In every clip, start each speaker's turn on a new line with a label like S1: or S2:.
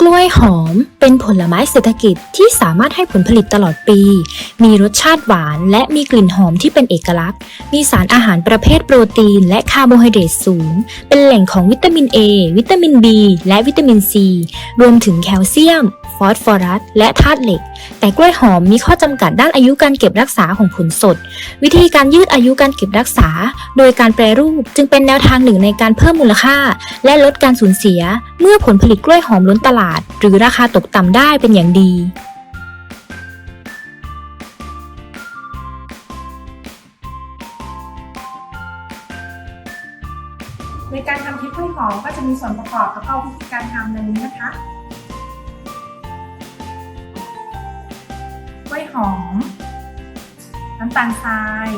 S1: กล้วยหอม เป็นผลไม้เศรษฐกิจที่สามารถให้ผลผลิตตลอดปี มีรสชาติหวานและมีกลิ่นหอมที่เป็นเอกลักษณ์ มีสารอาหารประเภทโปรตีน และคาร์โบไฮเดรตสูง เป็นแหล่งของวิตามิน A วิตามิน B และวิตามิน C รวมถึงแคลเซียม ฟอสฟอรัส และธาตุเหล็ก แต่กล้วยหอมมีข้อจำกัดด้านอายุการเก็บรักษาของผลสด วิธีการยืดอายุการเก็บรักษา โดยการแปรรูปจึงเป็นแนวทางหนึ่งในการเพิ่มมูลค่า และลดการสูญเสีย เมื่อผลผลิตกล้วยหอมล้นตลาด หรือราคาตกต่ำได้เป็นอย่างดี
S2: ในการทำพริกกล้วยหอมก็จะมีส่วนประกอบแล้วก็วิธีการทำดังนี้นะคะ ล้วยหอม น้ำตาลทราย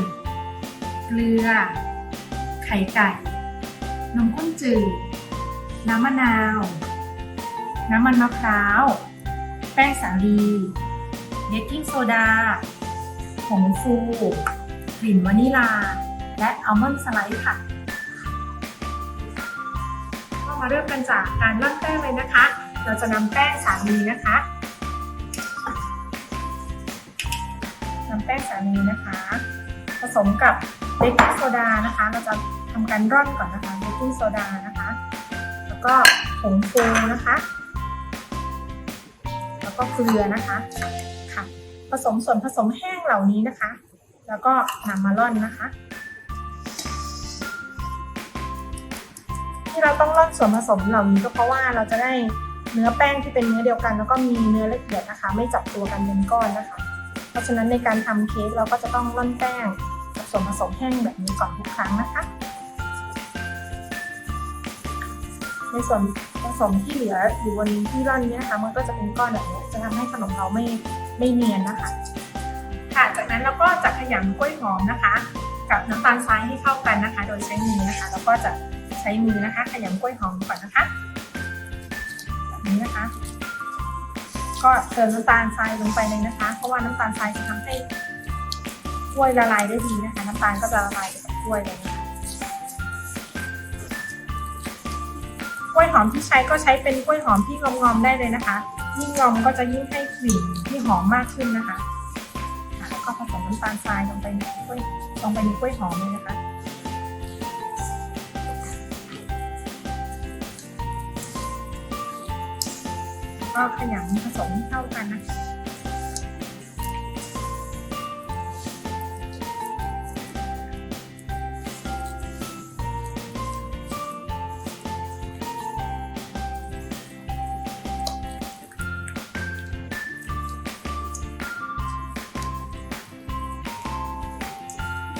S2: เกลือ ไข่ไก่ นมข้นจืด น้ำมะนาว น้ำมันมะพร้าว แป้งสาลี เบกกิ้งโซดา ผงฟู กลิ่นวานิลา และอัลมอนด์สไลด์ค่ะก็มาเริ่มกันจากการร่อนแป้งเลยนะคะ เราจะนำแป้งสาลีนะคะ แป้งสาลีนะคะ ผสมกับเบกกิ้งโซดานะคะ เราจะทำการร่อนก่อนนะคะเบกกิ้งโซดานะคะ แล้วก็ผงฟูนะคะ แล้วก็เกลือนะคะค่ะ ผสมส่วนผสมแห้งเหล่านี้นะคะ แล้วก็นำมาร่อนนะคะ ที่เราต้องร่อนส่วนผสมเหล่านี้ก็เพราะว่าเราจะได้เนื้อแป้งที่เป็นเนื้อเดียวกัน แล้วก็มีเนื้อละเอียดนะคะ ไม่จับตัวกันเป็นก้อนนะคะ ราะฉะนั้นในการทำเค้กเราก็จะต้องร่อนแป้งกับส่วนผสมแห้งแบบนี้ก่อนทุกครั้งนะคะ ในส่วนผสมที่เหลืออยู่บนที่ร่อนนี้นะคะ มันก็จะเป็นก้อนแบบนี้จะทำให้ขนมเราไม่ไม่เนียนนะคะ ค่ะ จากนั้นเราก็จะขยำกล้วยหอมนะคะ กับน้ำตาลทรายให้เข้ากันนะคะ โดยใช้มือนะคะ แล้วก็จะใช้มือนะคะ ขยำกล้วยหอมก่อนนะคะแบบนี้นะคะ ก็เติมน้ำตาลทรายลงไปเลยนะคะ เพราะว่าน้ำตาลทรายจะทำให้กล้วยละลายได้ดีนะคะ น้ำตาลก็จะละลายกับกล้วยเลยกล้วยหอมที่ใช้ก็ใช้เป็นกล้วยหอมที่งอมๆได้เลยนะคะ ยิ่งงอมก็จะยิ่งให้กลิ่นที่หอมมากขึ้นนะคะค่ะแล้วก็ผสมน้ำตาลทรายลงไปในกล้วยลงไปในกล้วยหอมเลยนะคะ ก็ขยำผสมเข้ากันนะคะ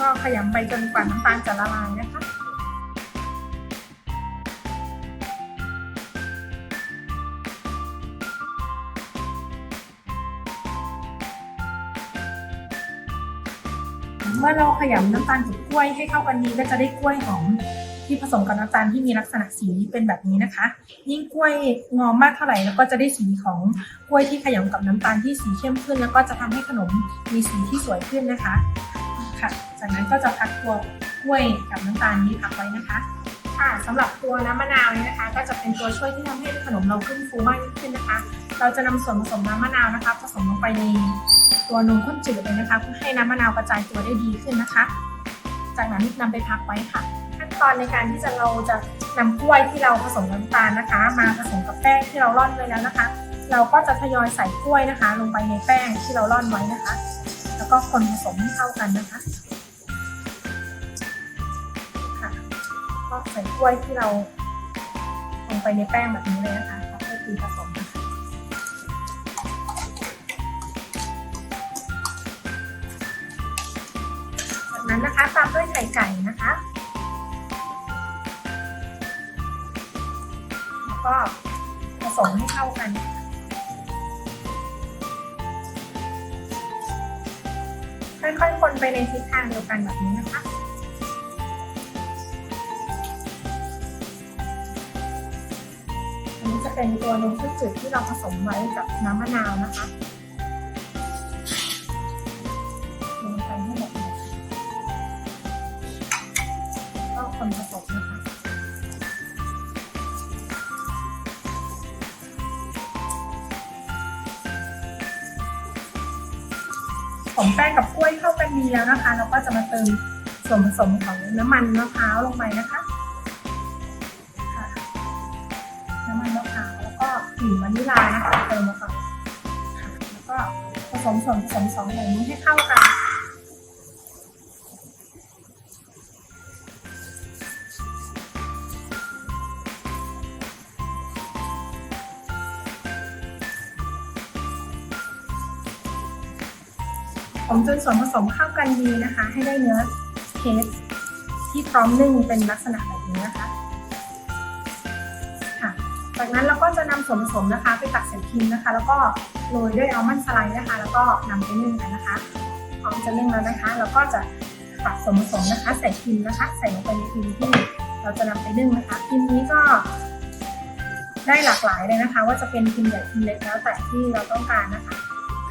S2: ก็ขยำไปจนกว่าน้ำตาลจะละลายนะคะ มื่อเราขยำน้ำตาลกับกล้วยให้เข้ากันดีก็จะได้กล้วยหอมที่ผสมกับน้ำตาลที่มีลักษณะสีเป็นแบบนี้นะคะ ยิ่งกล้วยงอมมากเท่าไหร่แล้วก็จะได้สีของกล้วยที่ขยำกับน้ำตาลที่สีเข้มขึ้น แล้วก็จะทำให้ขนมมีสีที่สวยขึ้นนะคะค่ะ จากนั้นก็จะพักตัวกล้วยกับน้ำตาลนี้พักไว้นะคะค่ะสำหรับตัวน้ำมะนาวนี้นะคะ ก็จะเป็นตัวช่วยที่ทำให้ขนมเราขึ้นฟูมากยิ่งขึ้นนะคะ เราจะนำส่วนผสมน้ำมะนาวนะคะผสมลงไปใน ตัวนมข้นจืดเลยนะคะเพื่อให้น้ำมะนาวกระจายตัวได้ดีขึ้นนะคะ จากนั้นนำไปพักไว้ค่ะ ขั้นตอนในการที่จะเราจะนำกล้วยที่เราผสมน้ำตาลนะคะ มาผสมกับแป้งที่เราร่อนไว้แล้วนะคะ เราก็จะทยอยใส่กล้วยนะคะ ลงไปในแป้งที่เราร่อนไว้นะคะ แล้วก็คนผสมให้เข้ากันนะคะค่ะก็ใส่กล้วยที่เราลงไปในแป้งแบบนี้เลยนะคะแล้วก็ตีผสม นั้นนะคะตามด้วยไข่ไก่นะคะ แล้วก็ผสมให้เข้ากันค่อยๆคนไปในทิศทางเดียวกันแบบนี้นะคะอันนี้จะเป็นตัวนมข้นจืดที่เราผสมไว้กับน้ำมะนาวนะคะ ผงแป้งกับกล้วยเข้ากันดีแล้วนะคะ เราก็จะมาเติมส่วนผสมของน้ำมันมะพร้าวลงไปนะคะน้ำมันมะพร้าวแล้วก็กลิ่นวานิลลานะคะเติมลงไปค่ะแล้วก็ผสมส่วนผสมสองอย่างนี้ให้เข้ากัน ผมจนส่วนผสมเข้ากันดีนะคะ ให้ได้เนื้อเค้กที่พร้อมนึ่งเป็นลักษณะแบบนี้นะคะค่ะจากนั้นเราก็จะนำส่วนผสมนะคะ ไปตักใส่พิมพ์นะคะ แล้วก็โรยด้วยอัลมอนด์สไลด์นะคะ แล้วก็นำไปนึ่งกันนะคะพร้อมจะนึ่งแล้วนะคะ เราก็จะตักส่วนผสมนะคะ ใส่พิมพ์นะคะ ใส่ลงไปในพิมพ์ที่เราจะนำไปนึ่งนะคะพิมพ์นี้ก็ได้หลากหลายเลยนะคะ ว่าจะเป็นพิมพ์ใหญ่พิมพ์เล็กแล้วแต่ที่เราต้องการนะคะ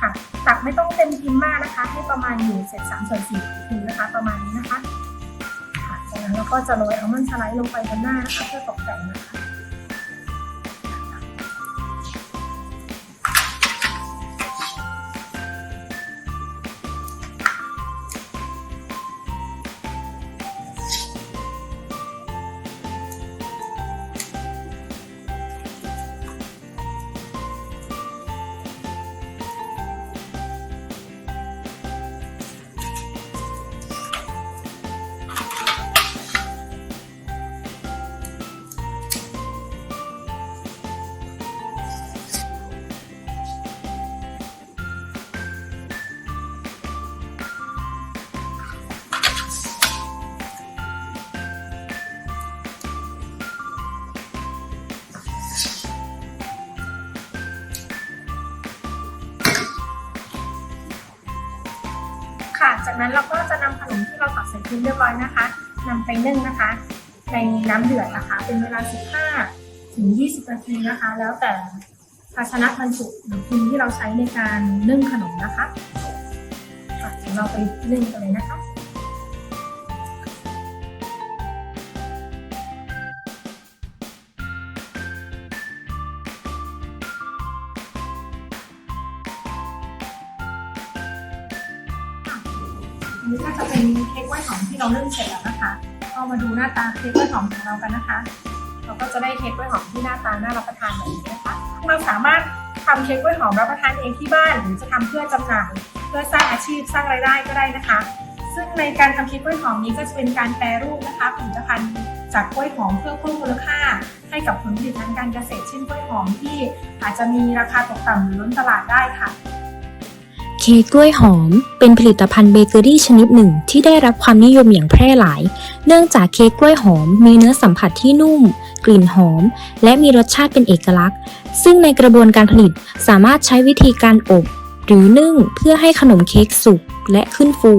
S2: ค่ะ ตักไม่ต้องเต็มพิมพ์มากนะคะ ให้ประมาณอยู่เศษสามส่วนสี่พิมพ์นะคะ ประมาณนี้นะคะค่ะจากนั้นเราก็จะโรยอัลมอนด์สไลด์ลงไปบนหน้านะคะเพื่อตกแต่งนะคะ ค่ะ จากนั้นเราก็จะนำขนมที่เราตักใส่พิมพ์เรียบร้อยนะคะนำไปนึ่งนะคะ ในน้ำเดือดนะคะ เป็นเวลา 15 ถึง 20 นาทีนะคะ แล้วแต่ภาชนะบรรจุหรือพิมพ์ที่เราใช้ในการนึ่งขนมนะคะค่ะเดี๋ยวเราไปนึ่งกันเลยนะคะ เป็นเค้กกล้วยหอมที่เรานึ่งเสร็จแล้วนะคะก็มาดูหน้าตาเค้กกล้วยหอมของเรากันนะคะ เราก็จะได้เค้กกล้วยหอมที่หน้าตาน่ารับประทานแบบนี้นะคะเราสามารถทำเค้กกล้วยหอมรับประทานเองที่บ้าน หรือจะทำเพื่อจำหน่ายเพื่อสร้างอาชีพสร้างรายได้ก็ได้นะคะ ซึ่งในการทำเค้กกล้วยหอมนี้ก็จะเป็นการแปรรูปนะคะผลิตภัณฑ์จากกล้วยหอมเพื่อเพิ่มมูลค่า ให้กับผลผลิตทางการเกษตรเช่นกล้วยหอมที่อาจจะมีราคาตกต่ำหรือล้นตลาดได้ค่ะ
S1: เค้กกล้วยหอม เป็นผลิตภัณฑ์เบเกอรี่ชนิดหนึ่งที่ได้รับความนิยมอย่างแพร่หลาย เนื่องจากเค้กกล้วยหอมมีเนื้อสัมผัสที่นุ่ม กลิ่นหอม และมีรสชาติเป็นเอกลักษณ์ ซึ่งในกระบวนการผลิตสามารถใช้วิธีการอบ หรือนึ่งเพื่อให้ขนมเค้กสุกและขึ้นฟู